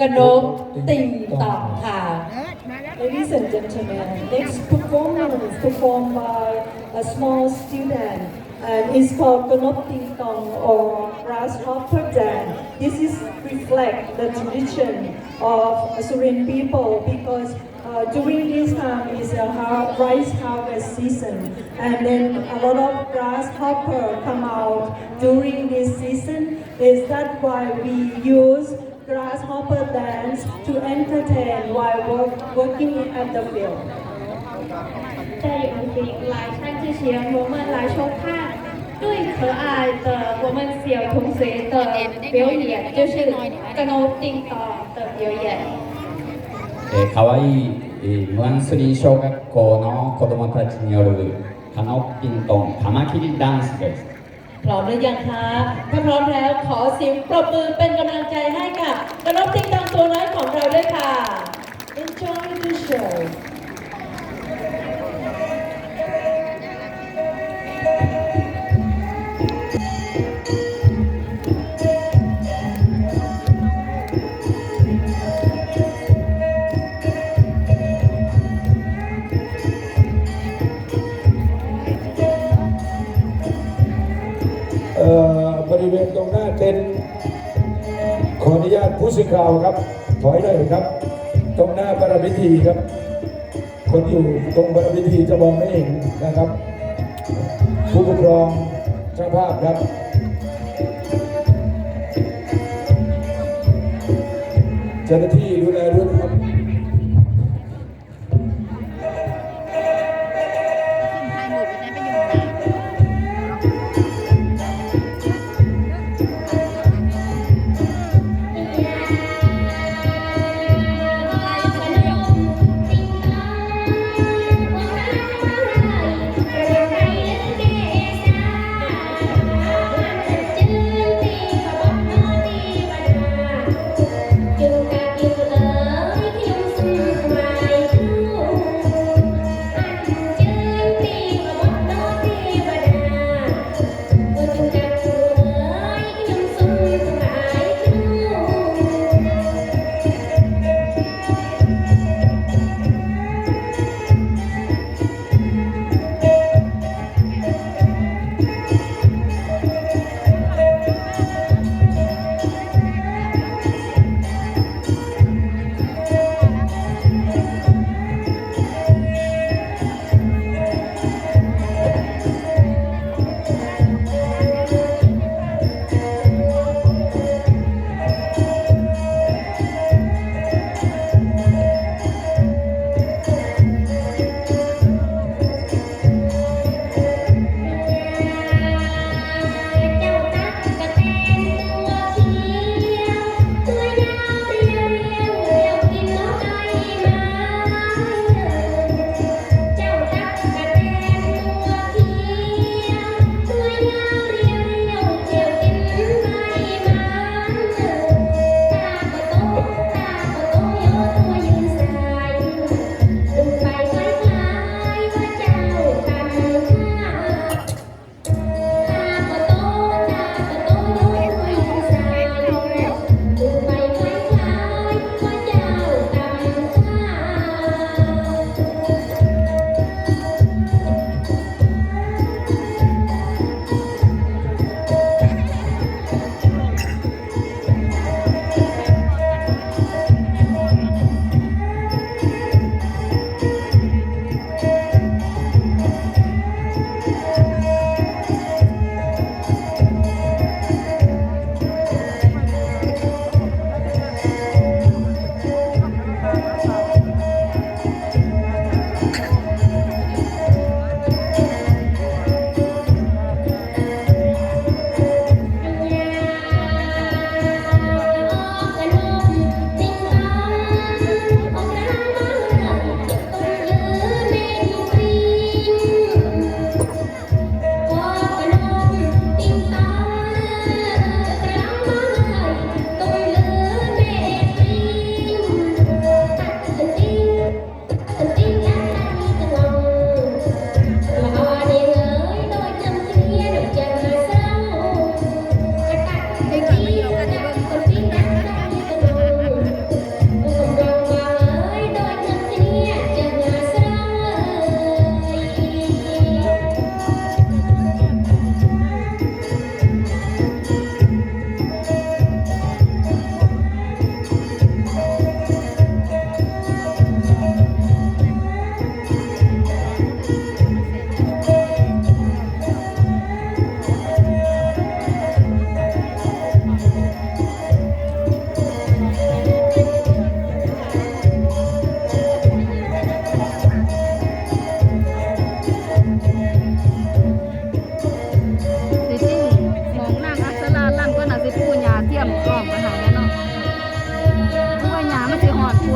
กนกติงตองค่ะ Ladies and gentlemen, next performance performed by a small student and it's called Gonop Ting Tong or Grasshopper Dance. This is reflect the tradition of Surin people because uh, during this time is a har- rice harvest season and then a lot of grasshopper come out during this season. Is that why we use grasshopper dance to entertain while work, working at the field. 在友情来看之前，我们来收看最可爱的我们小同学的表演，就是跟我叮当的表演。えー、かわいい、えー、ムアンスリン小学校の子どもたちによるカノッピントン玉切りダンスです。 พร้อมหรือยังคะถ้าพร้อมแล้วขอเสียงปรบมือเป็นกำลังใจให้กับกนกติงตองตัวน้อยของเราด้วยค่ะ Enjoy the show. บริเวณตรงหน้าเต็นท์ขออนุญาตผู้สื่อข่าวครับ ถอยหน่อยครับ ตรงหน้าประพิธีครับ คนอยู่ตรงประพิธีจะมองไม่เห็นนะครับ ผู้ปกครองช่างภาพครับเจ้าหน้าที่ดูแลด้วยครับ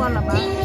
อน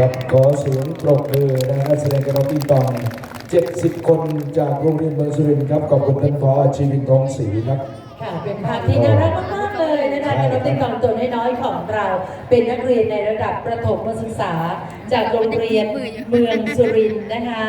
ครับขอเสียงปรบมือนะฮะแสดงกระน้องปิงปอง 70 คนจากโรงเรียนเมืองสุรินทร์ครับขอบคุณท่านผอชีวิตทองศรีครับ ค่ะเป็นภาพที่น่ารักมากๆเลยนะคะกระนกติ๊กตองตัวน้อยๆของเรา เป็นนักเรียนในระดับประถมศึกษา จากโรงเรียนเมืองสุรินทร์นะคะ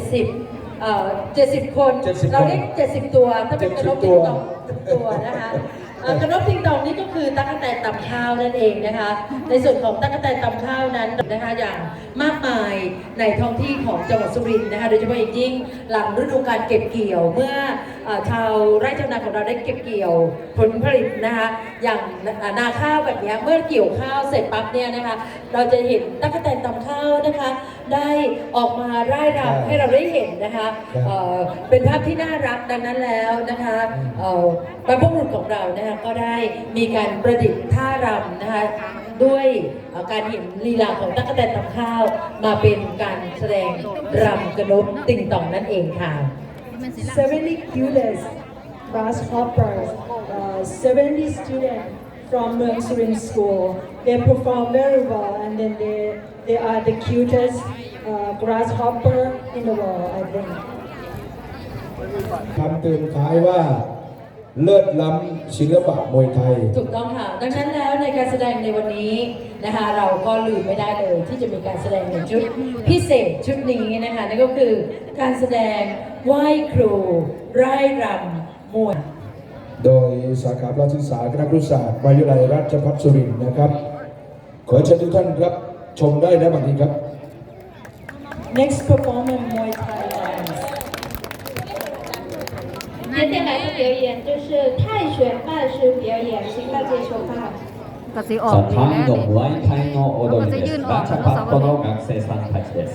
70 เอ่อ 70 คน 70เราเรียก70 ตัว ถ้าเป็นกระนกติ๊กตอง70ตัวนะคะเอ่อ กระนกติ๊กตองนี่ก็คือตั๊กแตนตำข้าวนั่นเองนะคะ ในส่วนของตั๊กแตนตำข้าวนั้นนะคะอย่างมากมายในท้องที่ของจังหวัดสุรินทร์นะคะโดยเฉพาะอย่างยิ่งหลังฤดูการเก็บเกี่ยวเมื่อเอ่อชาวไร่ชาวนาของเราได้เก็บเกี่ยวผลผลิตนะคะอย่างนาข้าวแบบเนี้ยเมื่อเกี่ยวข้าวเสร็จปั๊บเนี่ยนะคะเราจะเห็นตั๊กแตนตำข้าวนะคะ ได้ออกมาร่ายรำให้เราได้เห็นนะคะครับเอ่อเป็นภาพที่น่ารักดังนั้นแล้วนะคะเอ่อบรรพบุรุษของเรานะคะก็ได้มีการประดิษฐ์ท่ารำนะคะด้วยเอ่อการเห็นลีลาของตั๊กแตนตำข้าว มาเป็นการแสดงรำกระนบติ่งต่องนั่นเองค่ะ70 cutest grasshoppers, uh, 70 students from Muang Surin School. They perform very well and then they, they are the cutest uh, grasshopper in the world, I think. คำเตือนท้ายว่า เลิศล้ำศิลปะมวยไทย ถูกต้องค่ะ ดังนั้นแล้วในการแสดงในวันนี้นะคะ เราก็ลืมไม่ได้เลยที่จะมีการแสดงในชุดพิเศษชุดนี้นะคะนั่นก็คือการแสดงไหว้ครูไร่รำมวยโดยสาขาพระศึกษาคณะครุศาสตร์มหาวิทยาลัยราชภัฏสุรินทร์นะครับ ขอเชิญทุกท่านครับชมได้นะบัดนี้ครับ Next performance, Muay Thai dance. 接下来的表演就是泰拳慢式表演，请大家收看。 ก็สิออ さ ก あ ดี タ แล้ イ ว の นี่ ムワイタイの踊りですラチャパットの学生さんたちです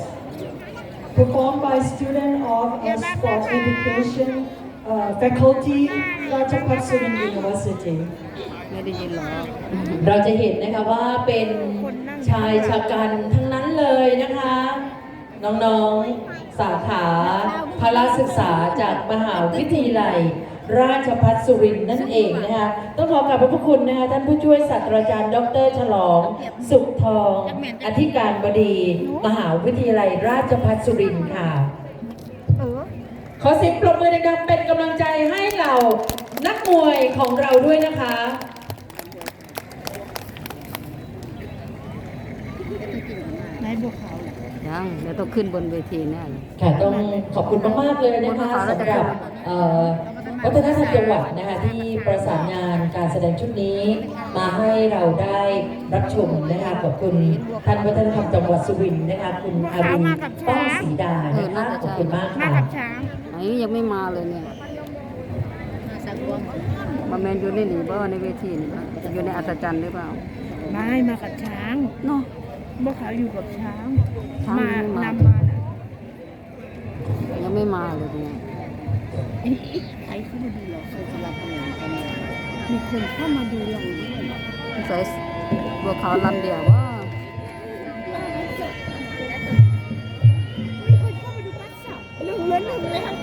Performed by student of uh, sport education uh, faculty, Rajapat Surin University. ไม่ได้ยินหรอ เราจะเห็นนะคะว่าเป็นชายชะกันทั้งนั้นเลยนะคะ น้องๆ สาขาพละศึกษาจากมหาวิทยาลัย ราชพัฒสุรินทร์นั่นเองนะคะต้องขอกราบพระคุณนะคะท่านผู้ช่วยศาสตราจารย์ ดรฉลอง สุขทอง อธิการบดี มหาวิทยาลัย ราชพัฒสุรินทร์ค่ะขอเสียงปรบมือดังๆเป็นกำลังใจให้เหล่านักมวยของเราด้วยนะคะยั งเดี๋ยวต้องขึ้นบนเวทีแน่เลย ค่ะต้องขอบคุณมากๆเลยนะคะสำหรับเอ่อวัฒนธรรมจังหวัดนะคะที่ประสานงานการแสดงชุดนี้ มาให้เราได้รับชมนะคะขอบคุณท่านวัฒนธรรมจังหวัดสุรินทร์นะคะคุณอารุณป้องศรีดานะคะขอบคุณมากค่ะไหนยังไม่มาเลยเนี่ยมาแมนอยู่ในนี่บ่ในเวทีนี่บ่อยู่ในอัศจรรย์หรือเปล่าไม่มากับช้าง เนาะ พวกเขาอยู่กับช้างช้างมายังไม่มา นำมาน่ะยังไม่มาเลยเนี่ยใครเข้ามาดูหรอใครสลับกันมีคนเข้ามาดูหรอใส่บัวขาวลำเดียวว่าหนึ่งเหลือหนึ่งเลยค่ะ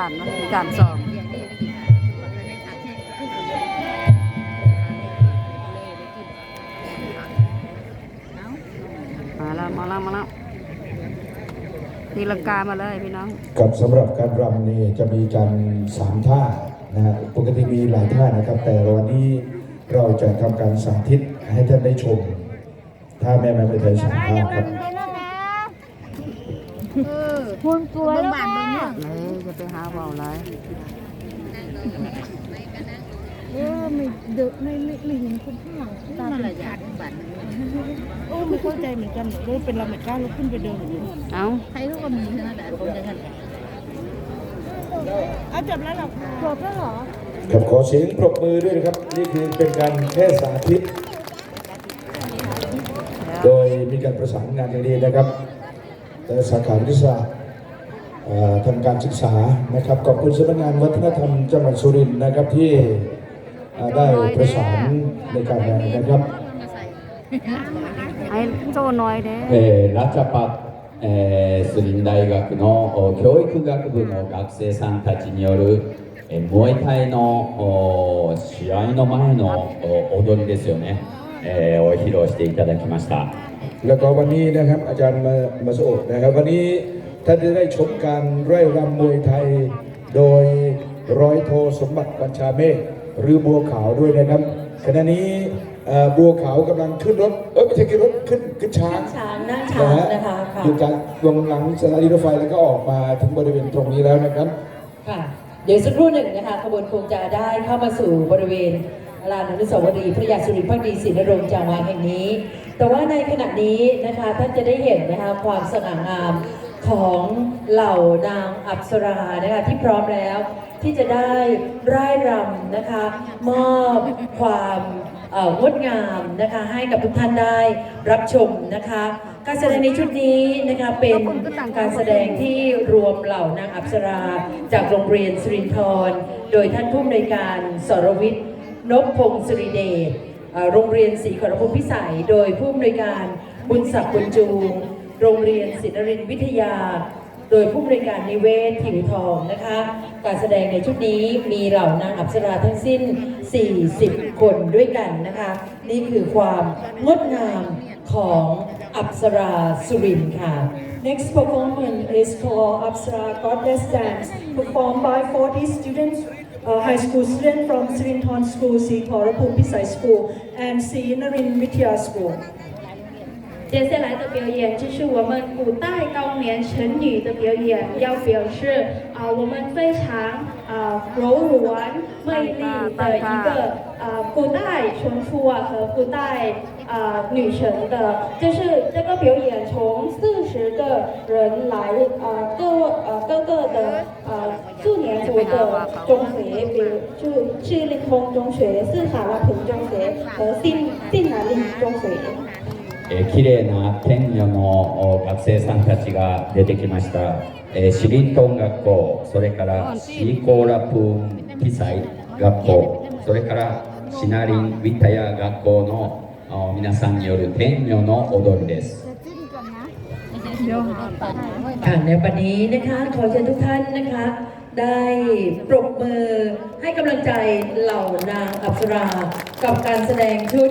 กี่ขามันกี่ขานสองมาแล้วมาแล้วมาแล้วตีลังกามาเลยพี่น้องกับสำหรับการรำนี่จะมีการสามท่านะฮะปกติมีหลายท่านะครับ แต่วันนี้เราจะทำการสาธิตให้ท่านได้ชมท่าแม่ไม้มวยไทยสามท่าครับ เออคุณกลัวแล้วบ้านเบิ่งเมืค่ะเอ้ยจะไปหาเบาไรเออไม่เดอะไม่ไม่ไม่เห็นคนข้างหลังตาเป็นยาขาดบ้านโอ้ไม่เข้าใจเหมือนกันเลยเป็นเราไม่กล้าลุกขึ้นไปเดินเอ้าใครเขาก็มีนั้นแหละคนจะทันเอาจบแล้วหรอจบแล้วหรอครับขอเสียงปรบมือด้วยนะครับ นี่คือเป็นการแค่สาธิต โดยมีการประสานงานอย่างดีนะครับ แต่สาขาวิทยาศาสตร์เอ่อทำการศึกษานะครับขอบคุณสำนักงานวัฒนธรรมจังหวัดสุรินทร์นะครับที่เอ่อได้ประสานในการงานนะครับ ไอ้โซน้อยเด้ えーラチャパ、えー、スリン大学のお教育学部の学生さんたちによる、えー、ムエタイのお試合の前のお踊りですよね、えーを披露していただきました。 แล้วก็วันนี้นะครับอาจารย์มามาสโอะนะครับ วันนี้ท่านจะได้ชมการไร่รำมวยไทย โดยร้อยโทสมบัติบัญชาเมฆหรือบัวขาวด้วยนะครับขณะนี้เอ่อบัวขาวกำลังขึ้นรถเออไม่ใช่ขึ้นรถขึ้นขึ้นช้างช้างนั่งช้างนะคะค่ะอยู่จากลงหลังสถานีรถไฟแล้วก็ออกมาถึงบริเวณตรงนี้แล้วนะครับค่ะเดี๋ยวสักครู่หนึ่งนะคะขบวนคงจะได้เข้ามาสู่บริเวณ ลานอนุสาวรีย์พระยาสุรินทร์พักดีศรีนรงค์จางวางแห่งนี้ แต่ว่าในขณะนี้นะคะท่านจะได้เห็นนะคะความสง่างามของเหล่านางอัปสรานะคะที่พร้อมแล้วที่จะได้ร่ายรำนะคะมอบความงดงามนะคะให้กับทุกท่านได้รับชมนะคะ การแสดงในชุดนี้นะคะเป็นการแสดงที่รวมเหล่านางอัปสราจากโรงเรียนสิรินทรโดยท่านผู้อำนวยการสรวิทย์ นพพงศ์สิริเดชโรงเรียนศรีขอรภูมิพิสัย โดยผู้อำนวยการบุญศักดิ์บุญจูงโรงเรียนศิลรินวิทยา โดยผู้บริการนิเวศผิวทองนะคะ การแสดงในชุดนี้มีเหล่านางอัปสราทั้งสิ้น 40 คนด้วยกันนะคะ นี่คือความงดงามของอัปสราสุรินค่ะ Next performance is called Apsara Goddess Dance, performed by 40 students, uh, high school student from Sirinthorn School, Sikorapum Pisai School, and Sinarin Vidya School. 接下来的表演就是我们古代高棉成语的表演，要表示啊、我们非常啊、柔软魅力的一个啊、古代纯夫啊和古代啊、女神的，就是这个表演从四十个人来啊、各呃各个的呃四年级的中学，比如就智力空中学、四海拉平中学和新新南林中学。えー綺麗な天女のお学生さんたちが出てきました、えー、シリントン学校それからシーコーラプーンピサイ学校それからシナリン・ウィタヤ学校のお皆さんによる天女の踊りです เดี๋ยว ค่ะในวันนี้นะคะขอเชิญทุกท่านนะคะ ได้ปรบมือให้กำลังใจเหล่านางอัปสรา กับการแสดงชุด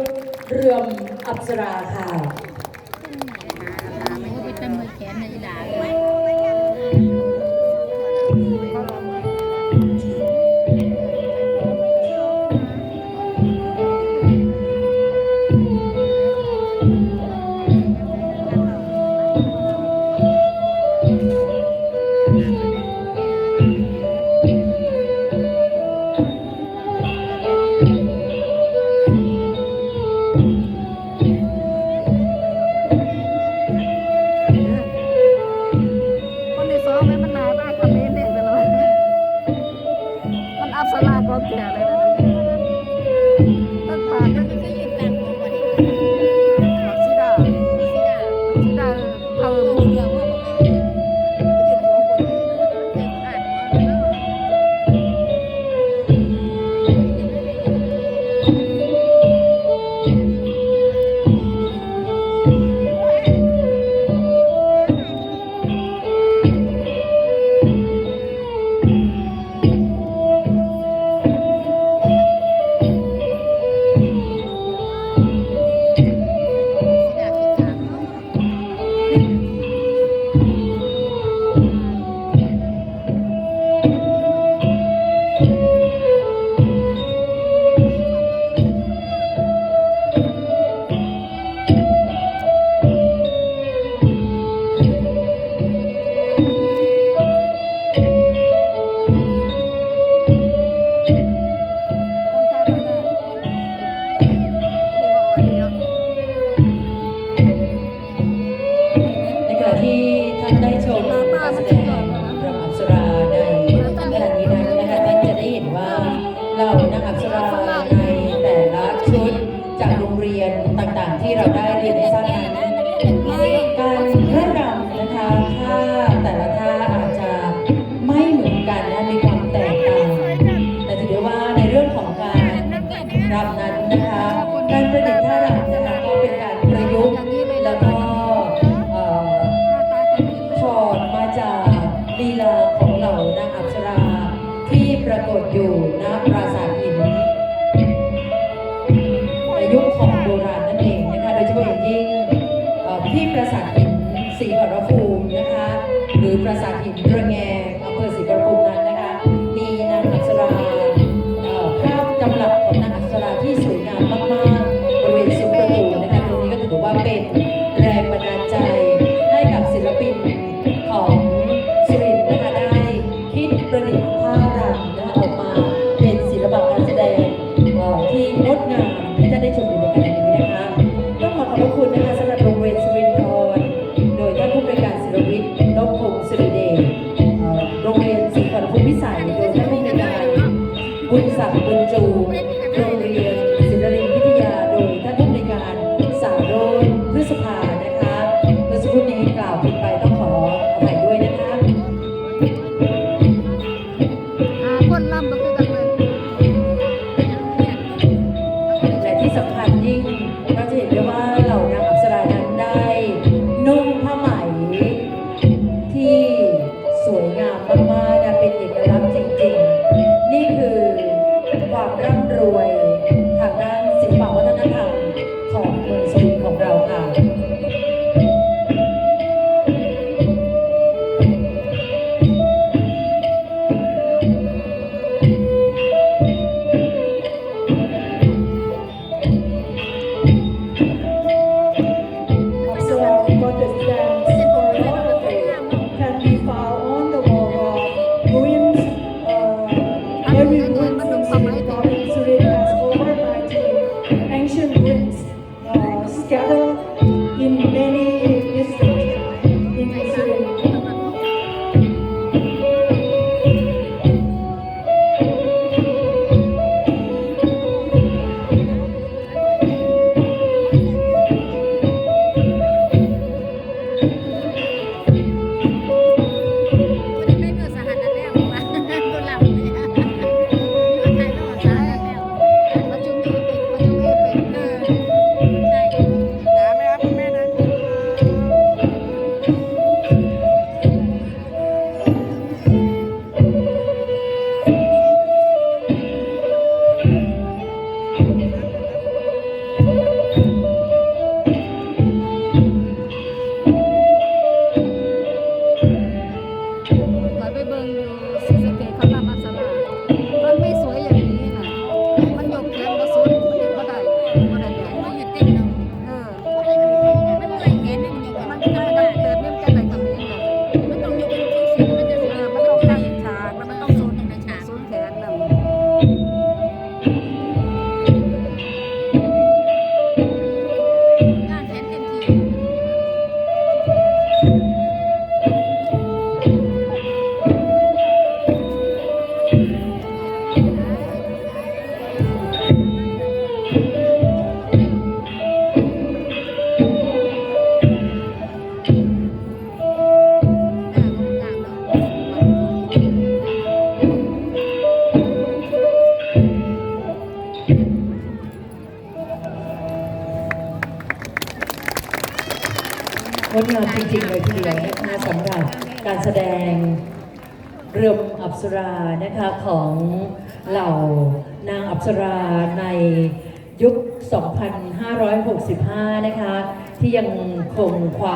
เรือมอัปสราค่ะ ส รวิทย์นพพงศ์สุริเดชโรงเรียนสิงห์ภูมิสัยโดยท่านผู้บริการบุญศักดิ์บุญจู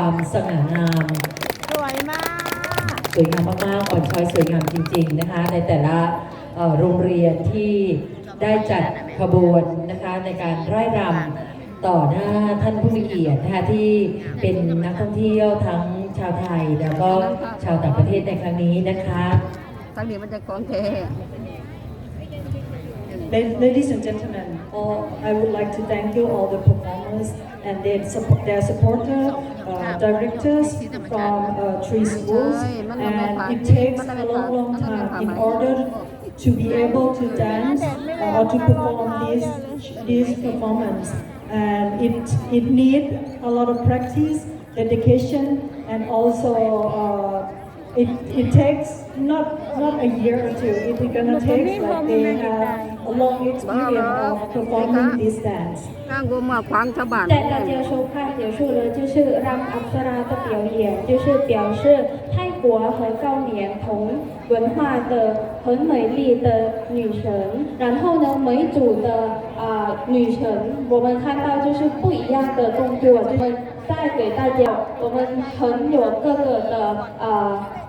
ความสง่างาม สวยมาก สวยงามมากๆอ่อนช้อยสวยงามจริง ๆนะคะ ในแต่ละเอ่อโรงเรียนที่ได้จัดขบวนนะคะในการไร่รำต่อหน้าท่านผู้มีเกียรตินะคะที่เป็นนักท่องเที่ยวทั้งชาวไทยแล้วก็ชาวต่างประเทศในครั้งนี้นะคะทั้งนี้มันจะของแท้ La- Ladies and gentlemen, all, I would like to thank you all the performers and their, support, their supporter, uh, directors from uh, three schools. And it takes a long, long time. In order to be able to dance uh, or to perform this, this performance. And it, it needs a lot of practice, dedication, and also uh, it, it takes not not a year or two. It is gonna take like they have a long experience of performing this dance. 让我们狂他吧。带大家收看结束了，就是让阿斯拉的表演，就是表示泰国和高棉同文化的很美丽的女神。然后呢，每组的啊、呃、女神，我们看到就是不一样的动作，就是带给大家，我们很有各个的啊。呃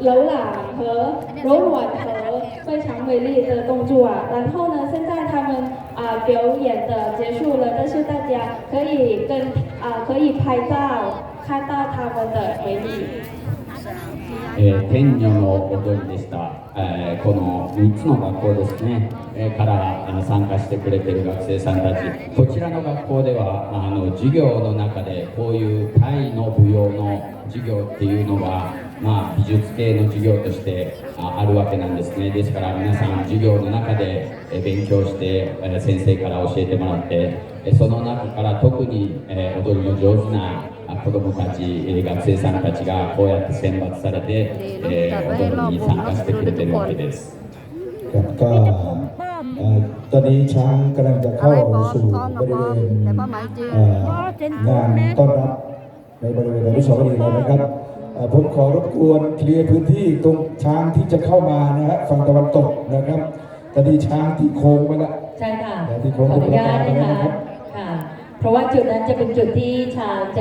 柔软和柔软和非常美丽的动作啊，然后呢，现在他们啊表演的结束了，但是大家可以跟啊可以拍照，看到他们的美丽。から参加してくれてる学生さんたち。こちらの学校ではあの授業の中でこういうタイの舞踊の授業っていうのは、まあ、美術系の授業としてあるわけなんですね。ですから皆さん授業の中で勉強して先生から教えてもらってその中から特に踊りの上手な子どもたち、学生さんたちがこうやって選抜されて、え、踊りに参加してくれてるわけです。やった ตอนนี้ช้างกำลังจะอะเข้าไรปลอมสู่ทองกับบริปลอเวมณแต่ผ้าไหมจริงเอ่องานต้อนรับในบริเวณอนุสาวรีย์แล้วนะครับอ่าผมขอรบกวนเคลียร์พื้นที่ตรงช้างที่จะเข้ามานะฮะฝั่งตะวันตกนะครับตอนนี้ช้างที่โค้งไปแล้วใช่ค่ะที่ขโค้องอนุญาตจะประกาศนะแล้วคะนะครับค่ะเพราะว่าจุดนั้นจะเป็นจุดที่ช้างจะ